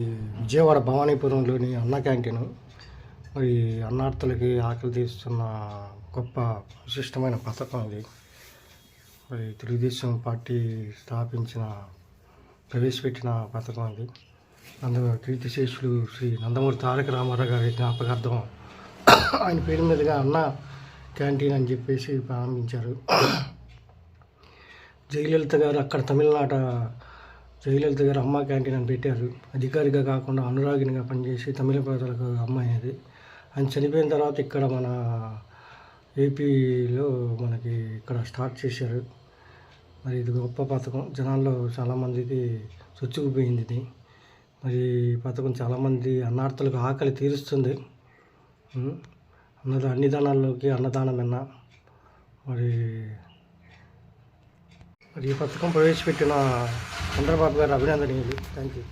ఈ విజయవాడ భవానీపురంలోని అన్న క్యాంటీన్. మరి అన్నార్థులకి ఆకలి తీస్తున్న గొప్ప విశిష్టమైన పథకం ఇది. మరి తెలుగుదేశం పార్టీ స్థాపించిన ప్రవేశపెట్టిన పథకం ఇది. అందులో కీర్తిశేషులు శ్రీ నందమూరి తారక రామారావు గారి జ్ఞాపకార్థం ఆయన పేరు మీదుగా అన్న క్యాంటీన్ అని చెప్పేసి ప్రారంభించారు. జయలలిత గారు అక్కడ తమిళనాట జయలలిత గారు అమ్మ క్యాంటీన్ అని పెట్టారు. అధికారిగా కాకుండా అనురాగినిగా పనిచేసి తమిళ ప్రజలకు అమ్మాయి అది ఆయన చనిపోయిన తర్వాత ఇక్కడ మన ఏపీలో మనకి ఇక్కడ స్టార్ట్ చేశారు. మరి ఇది గొప్ప పథకం. జనాల్లో చాలామందికి చొచ్చుకుపోయింది ఇది. మరి ఈ పథకం చాలామంది అన్నార్థులకు ఆకలి తీరుస్తుంది. అన్నదా అన్ని దానాల్లోకి అన్నదానం విన్నా మరి మరి ఈ పథకం ప్రవేశపెట్టిన చంద్రబాబు గారు అభినందనీయులు. Thank you